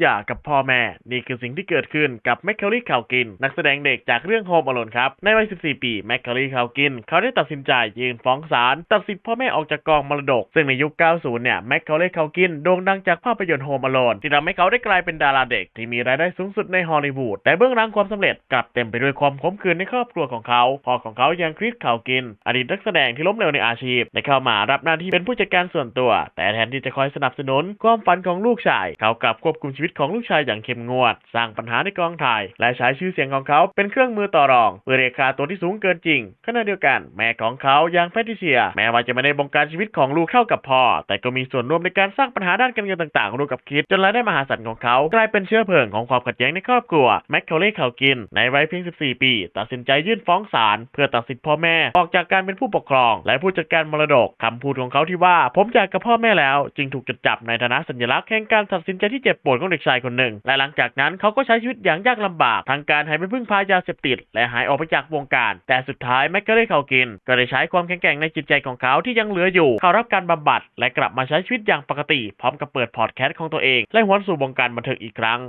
หย่ากับพ่อแม่ นี่คือสิ่งที่เกิดขึ้นกับแมคเคลลี่คาวกิน นักแสดงเด็กจากเรื่องโฮมอ l ลนครับ ในวัย 14 ปีแมคเคลลี่คาวกิน เขาได้ตัดสินใจยื่นฟ้องศาลตัดสิทธิ์พ่อแม่ออกจากกองมรดก ซึ่งในยุค 90 เนี่ยแมคเคลลี่คาวกินโด่งดังจากภาพยนตร์โฮมอ l ลนที่ทำให้เขาได้กลายเป็นดาราเด็ก ที่มีรายได้สูงสุดในฮอลลีวูดแต่เบื้องหลังความสำเร็จกลับเต็มไปด้วยความขมขื่นในครอบครัวของเขาพ่อของเขายังคริสคาวกิน อดีตนักแสดงที่ล้มเหลวในอาชีพได้เข้ามารับหน้าที่เป็นผู้จัดการส่วนตัว แต่แทนที่จะคอยสนับสนุนความฝันของลูกชาย เขากลับควบคุมชีวิตวิตของลูกชายอย่างเข้มงวด สร้างปัญหาในกองถ่าย และใช้ชื่อเสียงของเขาเป็นเครื่องมือต่อรองเพื่อเรียกค่าตัวที่สูงเกินจริงขณะเดียวกันแม่ของเขาอย่างแพทริเซีย แม้ว่าจะไม่ได้บงการชีวิตของลูกเท่ากับพ่อ แต่ก็มีส่วนร่วมในการสร้างปัญหาด้านการเงินต่างๆร่วมกับคิด จนรายได้มหาศาลของเขากลายเป็นเชื้อเพลิงของความขัดแย้งในครอบครัวแมคเคลเล่เขากิน ในวัยเพียง 14 ปี ตัดสินใจยื่นฟ้องศาลเพื่อตัดสิทธิพ่อแม่ออกจากการเป็นผู้ปกครอง และผู้จัดการมรดกคำพูดของเขาที่ว่าผมจากกับพ่อแม่แล้ว จึงถูกจดจับในฐานะสัญลักษณ์แห่งการตัดสินใจที่เจ็บปวดของเด็กชายคนหนึ่ง และหลังจากนั้นเขาก็ใช้ชีวิตอย่างยากลำบากทางการหายไปพึ่งพายาเสพติด และหายออกไปจากวงการ แต่สุดท้ายแม็กกอร์เขากิน ก็ได้ใช้ความแข็งแกร่งในจิตใจของเขาที่ยังเหลืออยู่ เขารับการบำบัด และกลับมาใช้ชีวิตอย่างปกติ พร้อมกับเปิดพอดแคสต์ของตัวเอง และหวนสู่วงการบันเทิงอีกครั้ง